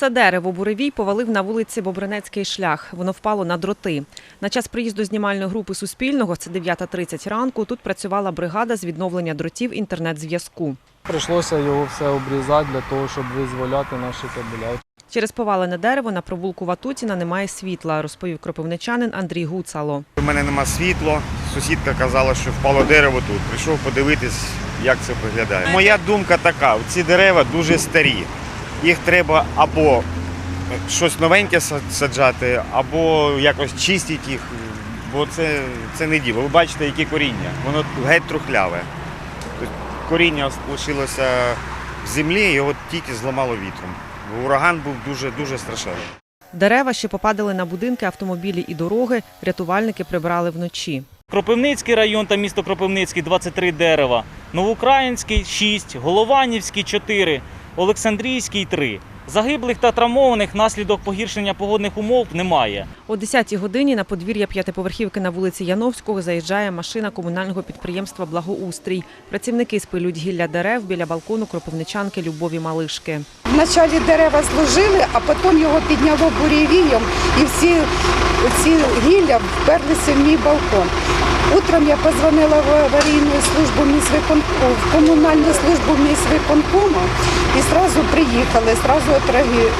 Це дерево буревій повалив на вулиці Бобринецький шлях. Воно впало на дроти. На час приїзду знімальної групи Суспільного, це 9.30 ранку, тут працювала бригада з відновлення дротів інтернет-зв'язку. Прийшлося його все обрізати для того, щоб визволяти наші кабеля. Через повалене дерево на провулку Ватутіна немає світла, розповів кропивничанин Андрій Гуцало. У мене нема світла. Сусідка казала, що впало дерево тут. Прийшов подивитись, як це виглядає. Моя думка така: ці дерева дуже старі. Їх треба або щось новеньке саджати, або якось чистити їх, бо це, це не діло. Ви бачите, які коріння. Воно геть трухляве. Тобто коріння лишилося в землі, його тільки зламало вітром. Ураган був дуже дуже страшенний. Дерева ще попадали на будинки, автомобілі і дороги. Рятувальники прибрали вночі. Кропивницький район та місто Кропивницький 23 дерева, Новоукраїнський 6, Голованівський 4, Олександрійський 3. Загиблих та травмованих внаслідок погіршення погодних умов немає. О 10-й годині на подвір'я п'ятиповерхівки на вулиці Яновського заїжджає машина комунального підприємства Благоустрій. Працівники спилють гілля дерев біля балкону кропивничанки Любові Малишки. Вначалі дерева зложили, а потім його підняло бурєвієм і всі ці гілля вперлися в мій балкон. Утром я позвонила в аварійну службу міськвиконкому, в комунальну службу міськвиконкому і одразу приїхали, одразу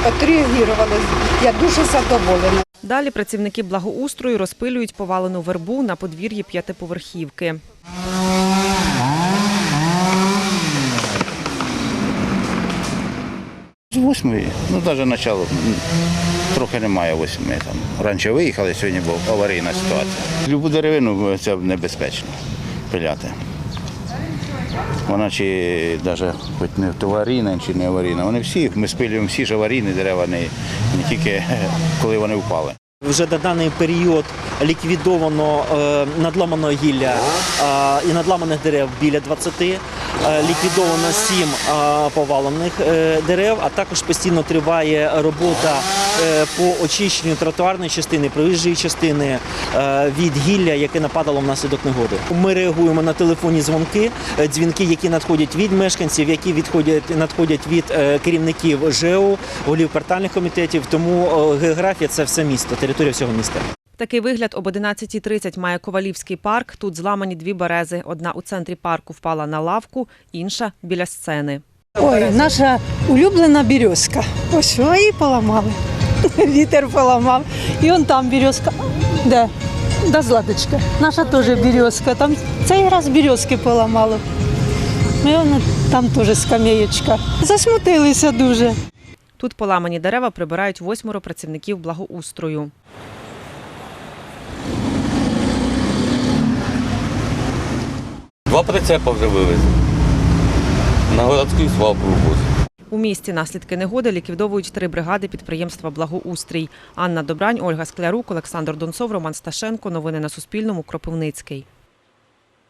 отреагували. Я дуже задоволена. Далі працівники благоустрою розпилюють повалену вербу на подвір'ї п'ятиповерхівки. З восьмої, ну навіть начало м, трохи немає восьми. Там. Раніше виїхали, сьогодні була аварійна ситуація. Любу деревину це небезпечно пиляти. Вона чи навіть не аварійна, чи не аварійна. Вони всі, ми спилюємо всі ж аварійні дерева, не, не тільки коли вони впали. Вже на даний період ліквідовано е, надламано гілля і надламаних дерев біля 20, е, ліквідовано 7 е, повалених е, дерев, а також постійно триває робота по очищенню тротуарної частини, проїжджої частини е, від гілля, яке нападало внаслідок негоди. Ми реагуємо на телефонні дзвонки, е, дзвінки, які надходять від мешканців, які відходять надходять від е, керівників ЖЕО, голів квартальних комітетів. Тому е, географія це все місто, територія всього міста. Такий вигляд об 11.30 має Ковалівський парк. Тут зламані дві берези. Одна у центрі парку впала на лавку, інша біля сцени. Ой, наша улюблена березка. Ось її поламали. Вітер поламав. І он там березка. Де? Да, Златочка. Наша теж березка. Там цей раз березки поламало. І вона там теж скам'ячка. Засмутилися дуже. Тут поламані дерева прибирають восьмеро працівників благоустрою. Два прицепа вже вивезли. На городську свалку вивозять. У місті наслідки негоди ліквідовують три бригади підприємства Благоустрій. Анна Добрань, Ольга Склярук, Олександр Донцов, Роман Сташенко. Новини на Суспільному. Кропивницький.